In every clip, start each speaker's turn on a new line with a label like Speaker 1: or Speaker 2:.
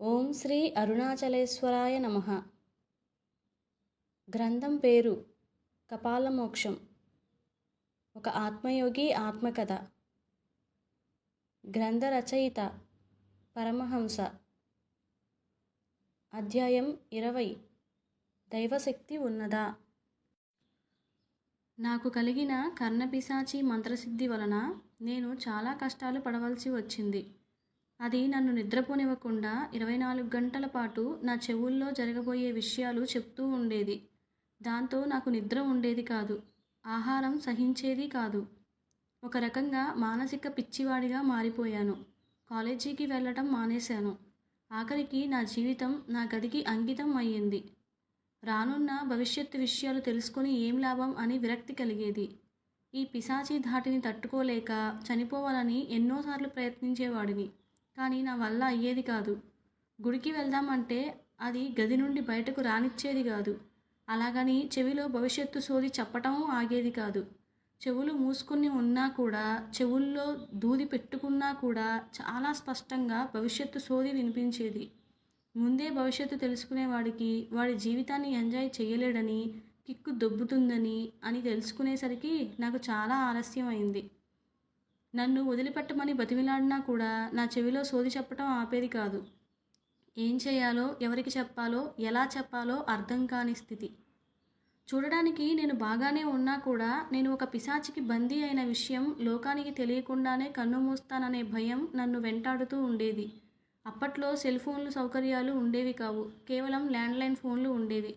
Speaker 1: ఓం శ్రీ అరుణాచలేశ్వరాయ నమ. గ్రంథం పేరు కపాలమోక్షం. ఒక ఆత్మయోగి ఆత్మకథ. గ్రంథ రచయిత పరమహంస. అధ్యాయం ఇరవై. దైవశక్తి ఉన్నదా? నాకు కలిగిన కర్ణపిశాచి మంత్రసిద్ధి వలన నేను చాలా కష్టాలు పడవలసి వచ్చింది. అది నన్ను నిద్రపోనివ్వకుండా ఇరవై నాలుగు గంటల పాటు నా చెవుల్లో జరగబోయే విషయాలు చెప్తూ ఉండేది. దాంతో నాకు నిద్ర ఉండేది కాదు. ఆహారం సహించేది కాదు. ఒక రకంగా మానసిక పిచ్చివాడిగా మారిపోయాను. కాలేజీకి వెళ్ళటం మానేశాను. ఆఖరికి నా జీవితం నా గదికి అంకితం అయ్యింది. రానున్న భవిష్యత్తు విషయాలు తెలుసుకొని ఏం లాభం అని విరక్తి కలిగేది. ఈ పిశాచి ధాటిని తట్టుకోలేక చనిపోవాలని ఎన్నోసార్లు ప్రయత్నించేవాడిని. కానీ నా వల్ల అయ్యేది కాదు. గుడికి వెళ్దామంటే అది గది నుండి బయటకు రానిచ్చేది కాదు. అలాగని చెవిలో భవిష్యత్తు సోది చెప్పటం ఆగేది కాదు. చెవులు మూసుకుని ఉన్నా కూడా చెవుల్లో దూది పెట్టుకున్నా కూడా చాలా స్పష్టంగా భవిష్యత్తు సోది వినిపించేది. ముందే భవిష్యత్తు తెలుసుకునేవాడికి వాడి జీవితాన్ని ఎంజాయ్ చేయలేడని కిక్కు దొబ్బుతుందని అని తెలుసుకునేసరికి నాకు చాలా ఆలస్యం అయింది నన్ను వదిలిపెట్టమని బతిమిలాడినా కూడా నా చెవిలో సోది చెప్పటం ఆపేది కాదు. ఏం చేయాలో ఎవరికి చెప్పాలో ఎలా చెప్పాలో అర్థం కాని స్థితి. చూడడానికి నేను బాగానే ఉన్నా కూడా నేను ఒక పిశాచికి బందీ అయిన విషయం లోకానికి తెలియకుండానే కన్ను మూస్తాననే భయం నన్ను వెంటాడుతూ ఉండేది. అప్పట్లో సెల్ ఫోన్లు సౌకర్యాలు ఉండేవి కావు. కేవలం ల్యాండ్లైన్ ఫోన్లు ఉండేవి.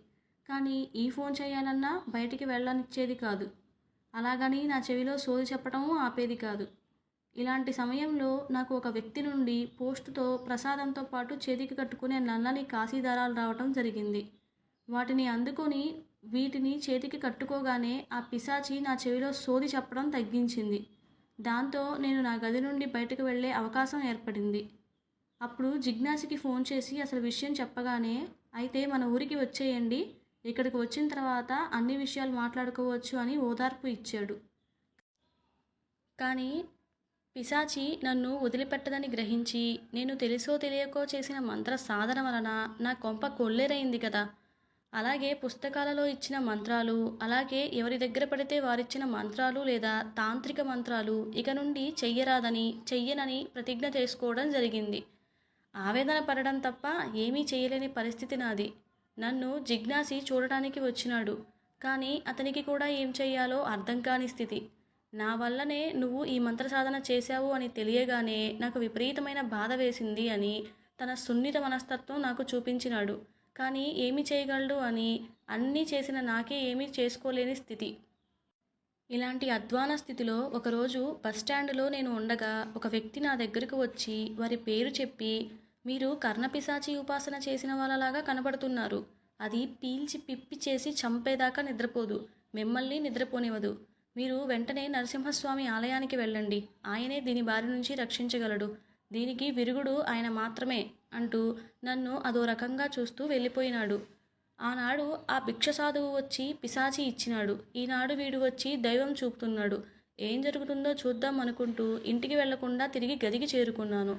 Speaker 1: కానీ ఈ ఫోన్ చేయాలన్నా బయటికి వెళ్ళనిచ్చేది కాదు. అలాగని నా చెవిలో సోది చెప్పటం ఆపేది కాదు. ఇలాంటి సమయంలో నాకు ఒక వ్యక్తి నుండి పోస్టుతో ప్రసాదంతో పాటు చేతికి కట్టుకునే నల్లని కాశీదారాలు రావటం జరిగింది. వాటిని అందుకొని వీటిని చేతికి కట్టుకోగానే ఆ పిశాచి నా చెవిలో సోది చెప్పడం తగ్గించింది. దాంతో నేను నా గది నుండి బయటకు వెళ్ళే అవకాశం ఏర్పడింది. అప్పుడు జిజ్ఞాసికి ఫోన్ చేసి అసలు విషయం చెప్పగానే అయితే మన ఊరికి వచ్చేయండి. ఇక్కడికి వచ్చిన తర్వాత అన్ని విషయాలు మాట్లాడుకోవచ్చు అని ఓదార్పు ఇచ్చాడు. కానీ పిశాచి నన్ను వదిలిపెట్టదని గ్రహించి నేను తెలుసో తెలియకో చేసిన మంత్ర సాధన వలన నా కొంప కొల్లేరైంది కదా. అలాగే పుస్తకాలలో ఇచ్చిన మంత్రాలు అలాగే ఎవరి దగ్గర పడితే వారిచ్చిన మంత్రాలు లేదా తాంత్రిక మంత్రాలు ఇక నుండి చెయ్యరాదని చెయ్యనని ప్రతిజ్ఞ చేసుకోవడం జరిగింది. ఆవేదన పడడం తప్ప ఏమీ చేయలేని పరిస్థితి నాది. నన్ను జిజ్ఞాసి చూడటానికి వచ్చినాడు. కానీ అతనికి కూడా ఏం చెయ్యాలో అర్థం కాని స్థితి. నా వల్లనే నువ్వు ఈ మంత్ర సాధన చేశావు అని తెలియగానే నాకు విపరీతమైన బాధ వేసింది అని తన సున్నిత మనస్తత్వం నాకు చూపించినాడు. కానీ ఏమి చేయగలడు అని అన్నీ చేసిన నాకే ఏమీ చేసుకోలేని స్థితి. ఇలాంటి అధ్వాన స్థితిలో ఒకరోజు బస్టాండ్లో నేను ఉండగా ఒక వ్యక్తి నా దగ్గరకు వచ్చి వారి పేరు చెప్పి మీరు కర్ణపిశాచి ఉపాసన చేసిన వాళ్ళలాగా కనబడుతున్నారు. అది పీల్చి పిప్పి చేసి చంపేదాకా నిద్రపోదు. మిమ్మల్ని నిద్రపోనివ్వదు. మీరు వెంటనే నరసింహస్వామి ఆలయానికి వెళ్ళండి. ఆయనే దీని బారి నుంచి రక్షించగలడు. దీనికి విరుగుడు ఆయన మాత్రమే అంటూ నన్ను అదో రకంగా చూస్తూ వెళ్ళిపోయినాడు. ఆనాడు ఆ భిక్ష సాధువు వచ్చి పిశాచి ఇచ్చినాడు. ఈనాడు వీడు వచ్చి దైవం చూపుతున్నాడు. ఏం జరుగుతుందో చూద్దాం అనుకుంటూ ఇంటికి వెళ్ళకుండా తిరిగి గదికి చేరుకున్నాను.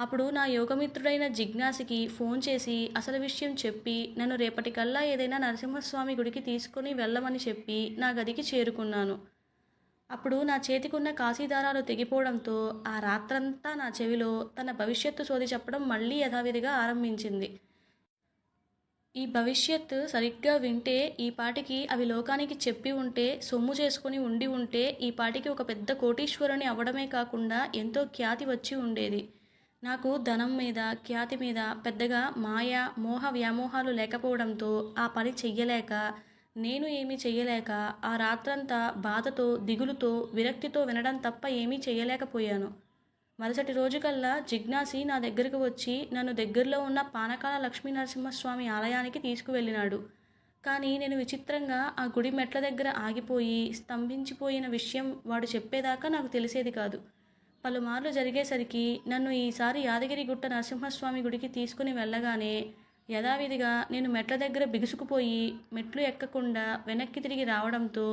Speaker 1: అప్పుడు నా యోగమిత్రుడైన జిజ్ఞాసికి ఫోన్ చేసి అసలు విషయం చెప్పి నన్ను రేపటికల్లా ఏదైనా నరసింహస్వామి గుడికి తీసుకుని వెళ్ళమని చెప్పి నా గదికి చేరుకున్నాను. అప్పుడు నా చేతికున్న కాశీదారాలు తెగిపోవడంతో ఆ రాత్రంతా నా చెవిలో తన భవిష్యత్తు సోది చెప్పడం మళ్ళీ యథావిధిగా ఆరంభించింది. ఈ భవిష్యత్తు సరిగ్గా వింటే ఈ పాటికి అవి లోకానికి చెప్పి ఉంటే సొమ్ము చేసుకుని ఉండి ఉంటే ఈ పాటికి ఒక పెద్ద కోటీశ్వరుని అవ్వడమే కాకుండా ఎంతో ఖ్యాతి వచ్చి ఉండేది. నాకు ధనం మీద ఖ్యాతి మీద పెద్దగా మాయ మోహ వ్యామోహాలు లేకపోవడంతో ఆ పని చెయ్యలేక నేను ఏమీ చెయ్యలేక ఆ రాత్రంతా బాధతో దిగులుతో విరక్తితో వినడం తప్ప ఏమీ చెయ్యలేకపోయాను. మరుసటి రోజుకల్లా జిజ్ఞాసి నా దగ్గరకు వచ్చి నన్ను దగ్గరలో ఉన్న పానకాల లక్ష్మీ నరసింహస్వామి ఆలయానికి తీసుకువెళ్ళినాడు. కానీ నేను విచిత్రంగా ఆ గుడి మెట్ల దగ్గర ఆగిపోయి స్తంభించిపోయిన విషయం వాడు చెప్పేదాకా నాకు తెలిసేది కాదు. పలుమార్లు జరిగేసరికి నన్ను ఈసారి యాదగిరి గుట్ట నరసింహస్వామి గుడికి తీసుకుని వెళ్ళగానే యథావిధిగా నేను మెట్ల దగ్గర బిగుసుకుపోయి మెట్లు ఎక్కకుండా వెనక్కి తిరిగి రావడంతో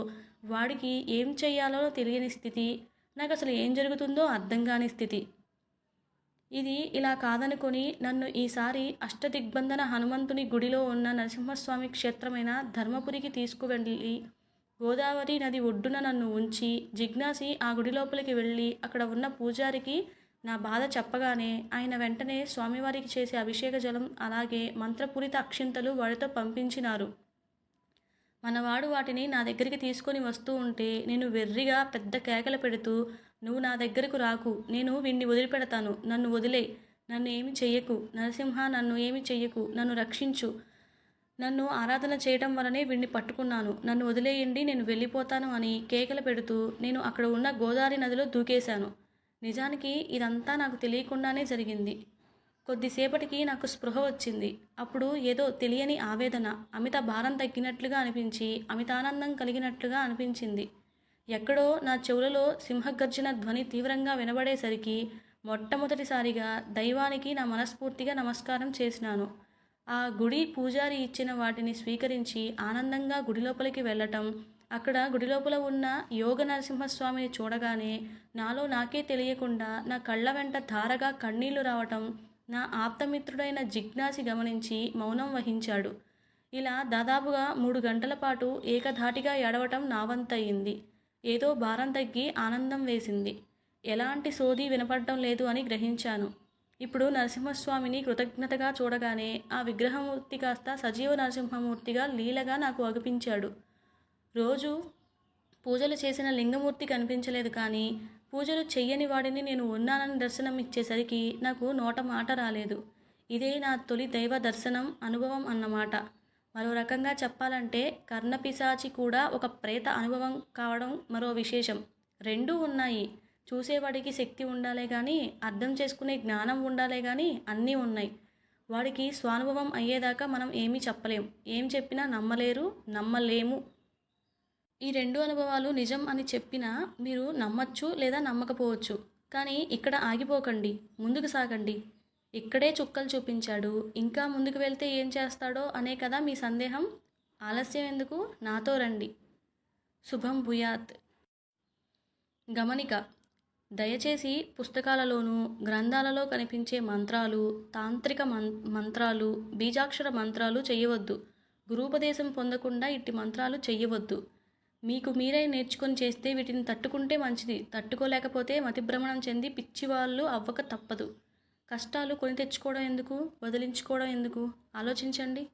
Speaker 1: వాడికి ఏం చెయ్యాలో తెలియని స్థితి నాకు అసలు ఏం జరుగుతుందో అర్థం కాని స్థితి. ఇది ఇలా కాదనుకొని నన్ను ఈసారి అష్టదిగ్బంధన హనుమంతుని గుడిలో ఉన్న నరసింహస్వామి క్షేత్రమైన ధర్మపురికి తీసుకువెళ్ళి గోదావరి నది ఒడ్డున నన్ను ఉంచి జిజ్ఞాసి ఆ గుడి లోపలికి వెళ్ళి అక్కడ ఉన్న పూజారికి నా బాధ చెప్పగానే ఆయన వెంటనే స్వామివారికి చేసే అభిషేక జలం అలాగే మంత్రపూరిత అక్షింతలు వాడితో పంపించినారు. మనవాడు వాటిని నా దగ్గరికి తీసుకొని వస్తూ ఉంటే నేను వెర్రిగా పెద్ద కేకలు పెడుతూ నువ్వు నా దగ్గరకు రాకు నేను వీణ్ణి వదిలిపెడతాను నన్ను వదిలే నన్ను ఏమి చెయ్యకు నరసింహ నన్ను ఏమి చెయ్యకు నన్ను రక్షించు నన్ను ఆరాధన చేయటం వలనే వీణ్ణి పట్టుకున్నాను. నన్ను వదిలేయండి నేను వెళ్ళిపోతాను అని కేకలు పెడుతూ నేను అక్కడ ఉన్న గోదావరి నదిలో దూకేశాను. నిజానికి ఇదంతా నాకు తెలియకుండానే జరిగింది. కొద్దిసేపటికి నాకు స్పృహ వచ్చింది. అప్పుడు ఏదో తెలియని ఆవేదన అమిత భారం తగ్గినట్లుగా అనిపించి అమితానందం కలిగినట్లుగా అనిపించింది. ఎక్కడో నా చెవులలో సింహగర్జన ధ్వని తీవ్రంగా వినబడేసరికి మొట్టమొదటిసారిగా దైవానికి నా మనస్ఫూర్తిగా నమస్కారం చేసినాను. ఆ గుడి పూజారి ఇచ్చిన వాటిని స్వీకరించి ఆనందంగా గుడి లోపలికి వెళ్ళటం. అక్కడ గుడి లోపల ఉన్న యోగ నరసింహస్వామిని చూడగానే నాలో నాకే తెలియకుండా నా కళ్ళ వెంట ధారగా కన్నీళ్ళు రావటం నా ఆప్తమిత్రుడైన జిజ్ఞాసి గమనించి మౌనం వహించాడు. ఇలా దాదాపుగా మూడు గంటల పాటు ఏకధాటిగా ఏడవటం నావంతయింది ఏదో భారం తగ్గి ఆనందం వేసింది. ఎలాంటి సోది వినపడటం లేదు అని గ్రహించాను. ఇప్పుడు నరసింహస్వామిని కృతజ్ఞతగా చూడగానే ఆ విగ్రహమూర్తి కాస్త సజీవ నరసింహమూర్తిగా లీలగా నాకు అగుపించాడు. రోజు పూజలు చేసిన లింగమూర్తి కనిపించలేదు కానీ పూజలు చెయ్యని వాడిని నేను ఉన్నానని దర్శనం ఇచ్చేసరికి నాకు నోట మాట రాలేదు. ఇదే నా తొలి దైవ దర్శనం అనుభవం అన్నమాట. మరో రకంగా చెప్పాలంటే కర్ణపిశాచి కూడా ఒక ప్రేత అనుభవం కావడం మరో విశేషం. రెండూ ఉన్నాయి. చూసేవాడికి శక్తి ఉండాలే కానీ అర్థం చేసుకునే జ్ఞానం ఉండాలే కానీ అన్నీ ఉన్నాయి. వాడికి స్వానుభవం అయ్యేదాకా మనం ఏమీ చెప్పలేం. ఏం చెప్పినా నమ్మలేరు నమ్మలేము. ఈ రెండు అనుభవాలు నిజం అని చెప్పినా మీరు నమ్మచ్చు లేదా నమ్మకపోవచ్చు. కానీ ఇక్కడ ఆగిపోకండి ముందుకు సాగండి. ఇక్కడే చుక్కలు చూపించాడు. ఇంకా ముందుకు వెళ్తే ఏం చేస్తాడో అనే కదా మీ సందేహం. ఆలస్యం ఎందుకు? నాతో రండి. శుభం భూయాత్. గమనిక. దయచేసి పుస్తకాలలోనూ గ్రంథాలలో కనిపించే మంత్రాలు తాంత్రిక మం మంత్రాలు బీజాక్షర మంత్రాలు చేయవద్దు గురూపదేశం పొందకుండా ఇట్టి మంత్రాలు చెయ్యవద్దు. మీకు మీరే నేర్చుకొని చేస్తే వీటిని తట్టుకుంటే మంచిది. తట్టుకోలేకపోతే మతిభ్రమణం చెంది పిచ్చివాళ్ళు అవ్వక తప్పదు. కష్టాలు కొని తెచ్చుకోవడం ఎందుకు? వదిలించుకోవడం ఎందుకు? ఆలోచించండి.